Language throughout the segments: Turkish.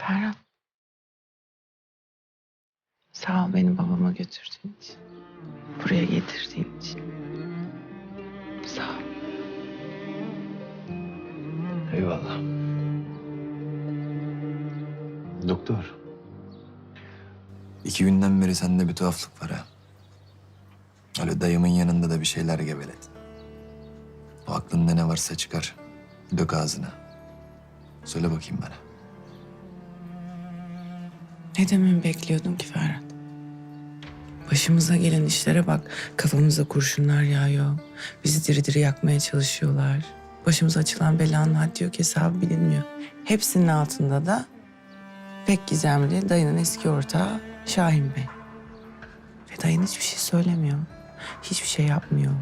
Ferhat. Sağ ol beni babama götürdüğün için. Buraya getirdiğin için. Sağ ol. Eyvallah. Doktor. İki günden beri sende bir tuhaflık var ha. Öyle dayımın yanında da bir şeyler geveledin. O aklında ne varsa çıkar. Dök ağzına. Söyle bakayım bana. Ne dememi bekliyordun ki Ferhat? Başımıza gelen işlere bak. Kafamıza kurşunlar yağıyor. Bizi diri diri yakmaya çalışıyorlar. Başımıza açılan belanın haddi yok hesabı bilinmiyor. Hepsinin altında da pek gizemli dayının eski ortağı Şahin Bey. Ve dayın hiçbir şey söylemiyor. Hiçbir şey yapmıyor.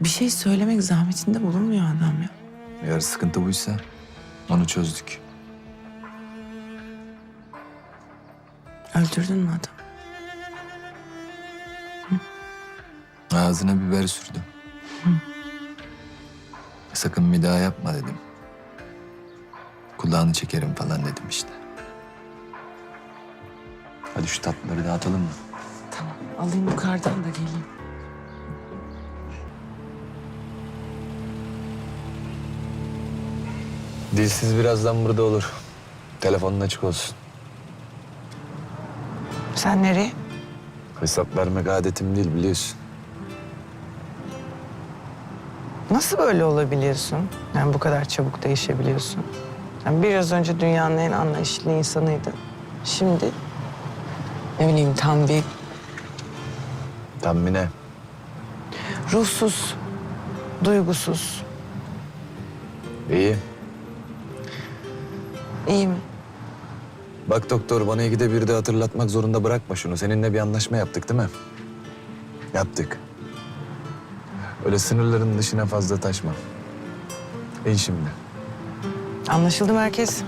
Bir şey söylemek zahmetinde bulunmuyor adam ya. Eğer sıkıntı buysa onu çözdük. Öldürdün mü adamı? Ağzına biber sürdüm. Sakın bir daha yapma dedim. Kulağını çekerim falan dedim işte. Hadi şu tatlıları dağıtalım mı? Tamam alayım yukarıdan da geleyim. Dilsiz birazdan burada olur. Telefonun açık olsun. Sen nereye? Hesap vermek adetim değil biliyorsun. Nasıl böyle olabiliyorsun? Yani bu kadar çabuk değişebiliyorsun. Yani biraz önce dünyanın en anlayışlı insanıydı. Şimdi ne bileyim tam bir Tahmine. ruhsuz, duygusuz. İyi. İyi mi? Bak doktor bana ikide bir de hatırlatmak zorunda bırakma şunu. Seninle bir anlaşma yaptık değil mi? Yaptık. Öyle sınırların dışına fazla taşma. İn şimdi. Anlaşıldı mı herkes?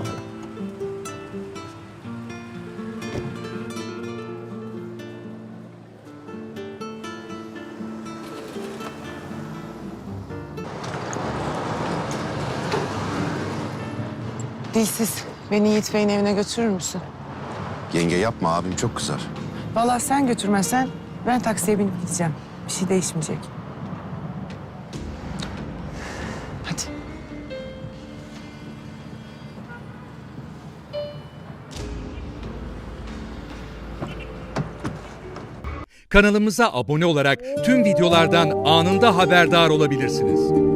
Dilsiz, beni Yiğit Bey'in evine götürür müsün? Yenge yapma abim çok kızar. Vallahi sen götürmezsen ben taksiye binip gideceğim. Bir şey değişmeyecek. Hadi. Kanalımıza abone olarak tüm videolardan anında haberdar olabilirsiniz.